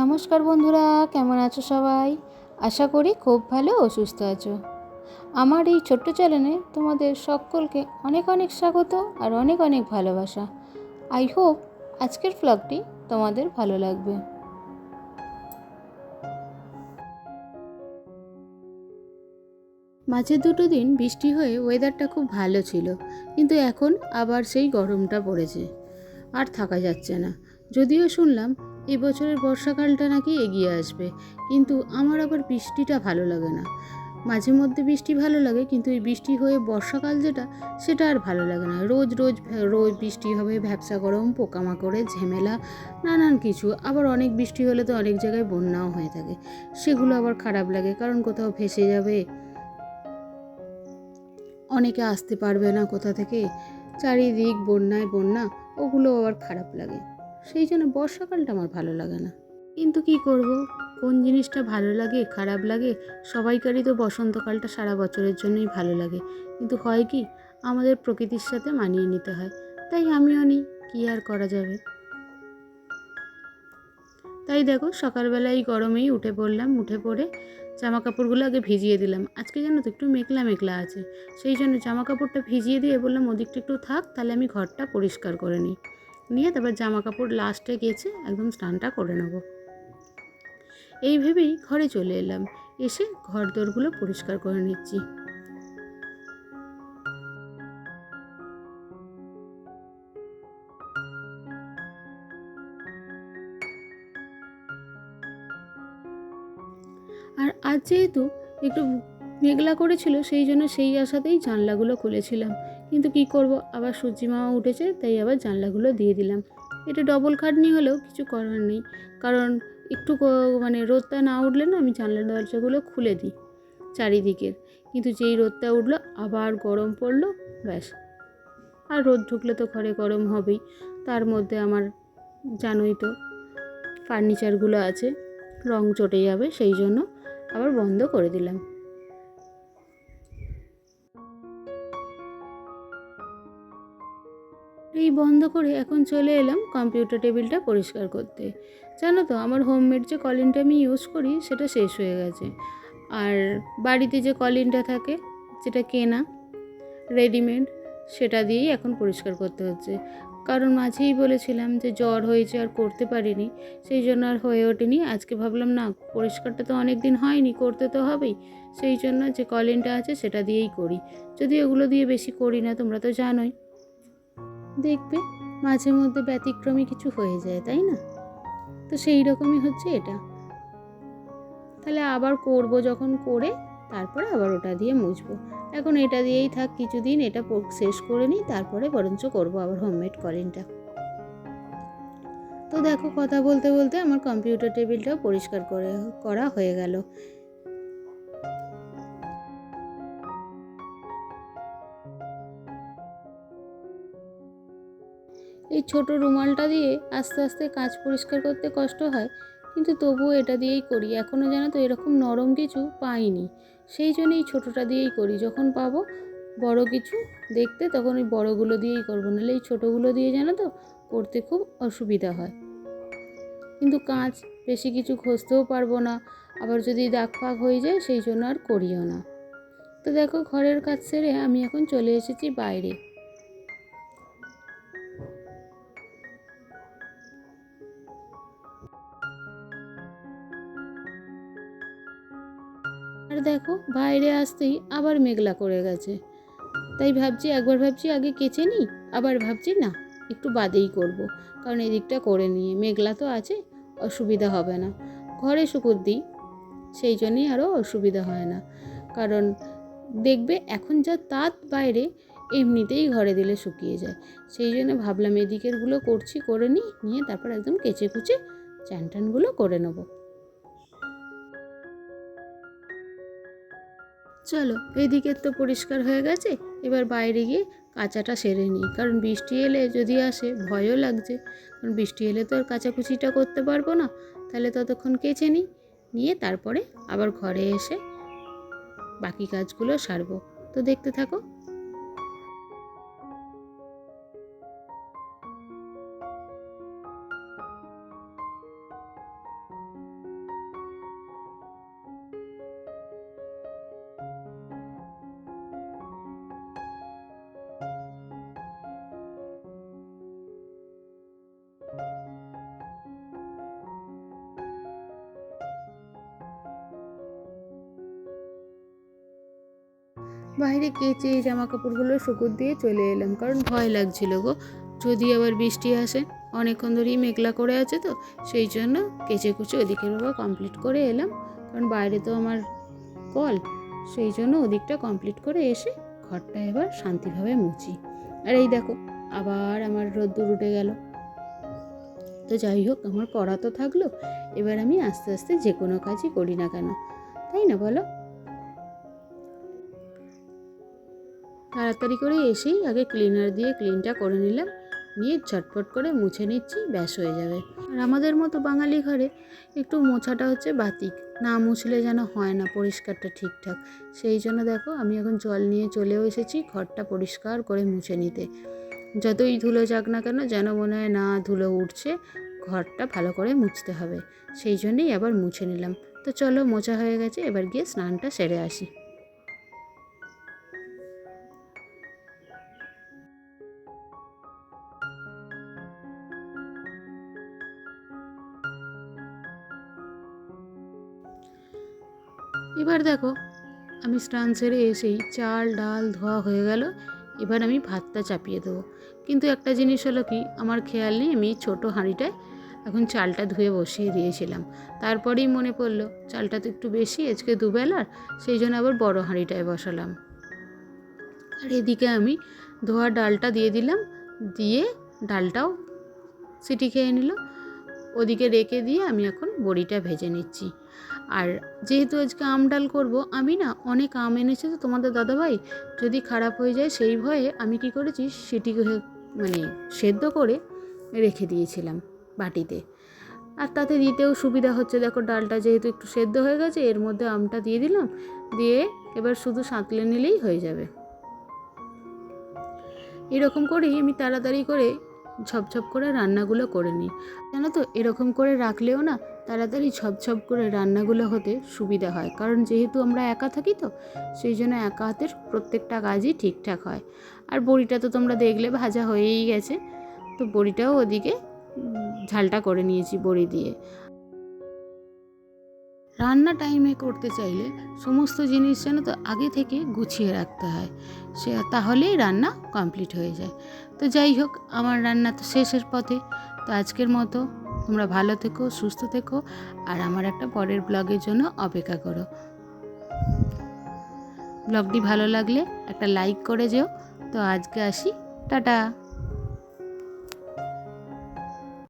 নমস্কার বন্ধুরা, কেমন আছো সবাই? আশা করি খুব ভালো ও সুস্থ আছো। আমার এই ছোট্ট চ্যানেলে তোমাদের সকলকে অনেক অনেক স্বাগত আর অনেক অনেক ভালোবাসা। আই হোপ আজকের ফ্লগটি তোমাদের ভালো লাগবে। মাঝে দুটো দিন বৃষ্টি হয়ে ওয়েদারটা খুব ভালো ছিল, কিন্তু এখন আবার সেই গরমটা পড়েছে। আর থাকা যাচ্ছে না। যদিও শুনলাম এই বছরের বর্ষাকালটা নাকি এগিয়ে আসবে। কিন্তু আমার আবার বৃষ্টিটা ভালো লাগে না। মাঝে মধ্যে বৃষ্টি ভালো লাগে, কিন্তু এই বৃষ্টি হয়ে বর্ষাকাল যেটা, সেটা আর ভালো লাগে না। রোজ রোজ রোজ বৃষ্টি হবে ভ্যাবসা গরম পোকামাকড়ের ঝেমেলা, নানান কিছু। আবার অনেক বৃষ্টি হলে তো অনেক জায়গায় বন্যাও হয়ে থাকে। সেগুলো আবার খারাপ লাগে, কারণ কোথাও ভেসে যাবে, অনেকে আসতে পারবে না কোথা থেকে। চারিদিক বন্যায় বন্যা, ওগুলো আবার খারাপ লাগে। সেই জন্য বর্ষাকালটা আমার ভালো লাগে না। কিন্তু কি করব? কোন জিনিসটা ভালো লাগে, খারাপ লাগে, সবাইকারই তো বসন্তকালটা সারা বছরের জন্যই ভালো লাগে। কিন্তু হয় কি, আমাদের প্রকৃতির সাথে মানিয়ে নিতে হয়। তাই আমিও নিই, কী আর করা যাবে? তাই দেখো সকালবেলা এই গরমেই উঠে পড়লাম, উঠে পড়ে জামা কাপড়গুলো আগে ভিজিয়ে দিলাম। আজকে যেন তো একটু মেঘলা মেঘলা আছে। সেই জন্য জামা কাপড়টা ভিজিয়ে দিয়ে বললাম, ওদিকটা একটু থাক, তাহলে আমি ঘরটা পরিষ্কার করে নিই। নিয়ে তারপর জামা কাপড় লাস্টে গেছে একদম স্নানটা করে নেব। এই ভেবেই ঘরে চলে এলাম। এসে ঘর দোরগুলো পরিষ্কার করে নিচ্ছি। আর আজ যেহেতু একটু মেঘলা করেছিল, সেই জন্য সেই আশাতেই জানলাগুলো খুলেছিলাম। কিন্তু কি করব? আবার সূর্যি মামা উঠেছে, তাই আবার জানলাগুলো দিয়ে দিলাম। এটা ডবল খাটনি হলেও কিছু করার নেই। কারণ একটু মানে রোদটা না উঠলে না আমি জানলা দরজাগুলো খুলে দিই চারিদিকের কিন্তু যেই রোদটা উঠল, আবার গরম পড়ল, ব্যাস। আর রোদ ঢুকলে তো ঘরে গরম হবেই। তার মধ্যে আমার জানোই তো ফার্নিচারগুলো আছে, রং চটে যাবে, সেই জন্য আবার বন্ধ করে দিলাম। এই বন্ধ করে এখন চলে এলাম কম্পিউটার টেবিলটা পরিষ্কার করতে। জানো তো, আমার হোমমেড যে কলিনটা আমি ইউজ করি, সেটা শেষ হয়ে গেছে। আর বাড়িতে যে কলিনটা থাকে, যেটা কেনা রেডিমেড সেটা দিয়েই এখন পরিষ্কার করতে হচ্ছে। কারণ মাঝেই বলেছিলাম যে জ্বর হয়েছে আর করতে পারিনি, সেই জন্য আর হয়ে ওঠেনি। আজকে ভাবলাম, না, পরিষ্কারটা তো অনেক দিন হয়নি, করতে তো হবেই। সেই জন্য যে কলিনটা আছে, সেটা দিয়েই করি। যদি এগুলো দিয়ে বেশি করি না, তোমরা তো জানোই। দেখবে মাঝে মধ্যে ব্যতিক্রমী কিছু হয়ে যায়, তাই না? তো সেই রকমই হচ্ছে এটা। তাহলে আবার করব যখন করে, তারপরে আবার ওটা দিয়ে মুছবো। এখন এটা দিয়েই থাক, কিছুদিন এটা শেষ করে নিই, তারপরে বরঞ্চ করব আবার হোমমেড কলিনটা। তো দেখো, কথা বলতে বলতে আমার কম্পিউটার টেবিলটাও পরিষ্কার করে, করা হয়ে গেল। এই ছোট রুমালটা দিয়ে আস্তে আস্তে কাজ পরিষ্কার করতে কষ্ট হয়, কিন্তু তবুও এটা দিয়েই করি। এখনও জানো তো এরকম নরম কিছু পাইনি। সেই জন্য এই ছোটোটা দিয়েই করি। যখন পাবো বড় কিছু দেখতে তখন ওই বড়গুলো দিয়েই করব। নাহলে এই ছোটোগুলো দিয়ে জানো তো করতে খুব অসুবিধা হয়। কিন্তু কাঁচ বেশি কিছু ঘষতেও পারব না। আবার যদি দাগ ফাগ হয়ে যায় সেই জন্য আর করিও না। তো দেখো ঘরের কাজ সেরে আমি এখন চলে এসেছি বাইরে। দেখো বাইরে আসতেই আবার মেঘলা করে গেছে। তাই ভাবছি একবার ভাবছি আগে কেচে নিই, আবার ভাবছি না, একটু বাদেই করব। কারণ এদিকটা করে নিয়ে, মেঘলা তো আছে, অসুবিধা হবে না। ঘরে শুকুর দিই, সেই জন্যই আরও অসুবিধা হয় না। কারণ দেখবে এখন যা তাঁত বাইরে, এমনিতেই ঘরে দিলে শুকিয়ে যায়। সেই জন্য ভাবলাম এদিকেরগুলো করছি, করে নিই, নিয়ে তারপর একদম কেচে কুচে চান টানগুলো করে নেব। চলো এদিকের তো পরিষ্কার হয়ে গেছে, এবার বাইরে গিয়ে কাঁচাটা সেরে নিই। কারণ বৃষ্টি এলে যদি আসে, ভয়ও লাগছে। কারণ বৃষ্টি এলে তো আর কাচাকুচিটা করতে পারব না। তাহলে ততক্ষণ কেচে নিই, নিয়ে তারপরে আবার ঘরে এসে বাকি কাজগুলো সারবো। তো দেখতে থাকো। বাইরে কেচে জামা কাপড়গুলো শুকুর দিয়ে চলে এলাম, কারণ ভয় লাগছিল গো। যদি আবার বৃষ্টি আসে, অনেকক্ষণ ধরেই মেঘলা করে আছে তো, সেই জন্য কেচে কুচে ওদিকের বাবা কমপ্লিট করে এলাম, কারণ বাইরে তো আমার কল, সেই জন্য ওদিকটা কমপ্লিট করে এসে ঘরটা এবার শান্তিভাবে মুছি। আর এই দেখো, আবার আমার রোদ্দুর উঠে গেল। তো যাই হোক, আমার করা তো থাকল, এবার আমি আস্তে আস্তে যে কোনো কাজই করি না কেন, তাই না বলো? তাড়াতাড়ি করে এসেই আগে ক্লিনার দিয়ে ক্লিনটা করে নিলাম। নিয়ে ঝটপট করে মুছে নিচ্ছি, ব্যাস হয়ে যাবে। আর আমাদের মতো বাঙালি ঘরে একটু মোছাটা হচ্ছে বাতিক। না মুছলে যেন হয় না পরিষ্কারটা ঠিকঠাক। সেই জন্য দেখো, আমি এখন জল নিয়ে চলেও এসেছি ঘরটা পরিষ্কার করে মুছে নিতে। যতই ধুলো যাক না কেন, যেন মনে হয় না ধুলো উঠছে, ঘরটা ভালো করে মুছতে হবে। সেই জন্যেই আবার মুছে নিলাম। তো চলো, মোছা হয়ে গেছে, এবার গিয়ে স্নানটা সেরে আসি। এবার দেখো, আমি স্নান সেরে এসেই চাল, ডাল, ধোয়া হয়ে গেল। এবার আমি ভাতটা চাপিয়ে দেবো। কিন্তু একটা জিনিস হলো কি, আমার খেয়াল নেই, আমি ছোট হাঁড়িটায় এখন চালটা ধুয়ে বসিয়ে দিয়েছিলাম। তারপরেই মনে পড়ল, চালটা তো একটু বেশি, আজকে দুবেলার, সেই জন্য আবার বড় হাঁড়িটায় বসালাম। আর এদিকে আমি ধোয়া ডালটা দিয়ে দিলাম, দিয়ে ডালটাও সিটি খেয়ে নিল। ওদিকে রেখে দিয়ে আমি এখন বড়িটা ভেজে নিচ্ছি। আর যেহেতু আজকে আম ডাল করব, আমি না অনেক আম এনেছে তো তোমাদের দাদাভাই, যদি খারাপ হয়ে যায় সেই ভয়ে আমি কি করেছি সেটি মানে সেদ্ধ করে রেখে দিয়েছিলাম বাটিতে। আর তাতে দিতেও সুবিধা হচ্ছে, দেখো ডালটা যেহেতু একটু সেদ্ধ হয়ে গেছে, এর মধ্যে আমটা দিয়ে দিলাম, দিয়ে এবার শুধু সাঁতলে নিলেই হয়ে যাবে। এরকম করেই আমি তাড়াতাড়ি করে ঝপঝপ করে রান্নাগুলো করে নিই। জানো তো, এরকম করে রাখলেও না তাড়াতাড়ি ঝপঝপ করে রান্নাগুলো হতে সুবিধা হয়। কারণ যেহেতু আমরা একা থাকি তো, সেই জন্য একা হাতের প্রত্যেকটা কাজই ঠিকঠাক হয়। আর বড়িটা তো তোমরা দেখলে ভাজা হয়েই গেছে। তো বড়িটাও ওদিকে ঝালটা করে নিয়েছি বড়ি দিয়ে। রান্না টাইমে করতে চাইলে সমস্ত জিনিস যেন তো আগে থেকে গুছিয়ে রাখতে হয়। সে, তাহলেই রান্না কমপ্লিট হয়ে যায়। তো যাই হোক, আমার রান্না তো শেষের পথে। তো আজকের মতো তোমরা ভালো থেকো, সুস্থ থেকো, আর আমার একটা পরের ব্লগের জন্য অপেক্ষা করো। ব্লগটি ভালো লাগলে একটা লাইক করে যেও। তো আজকে আসি। টাটা।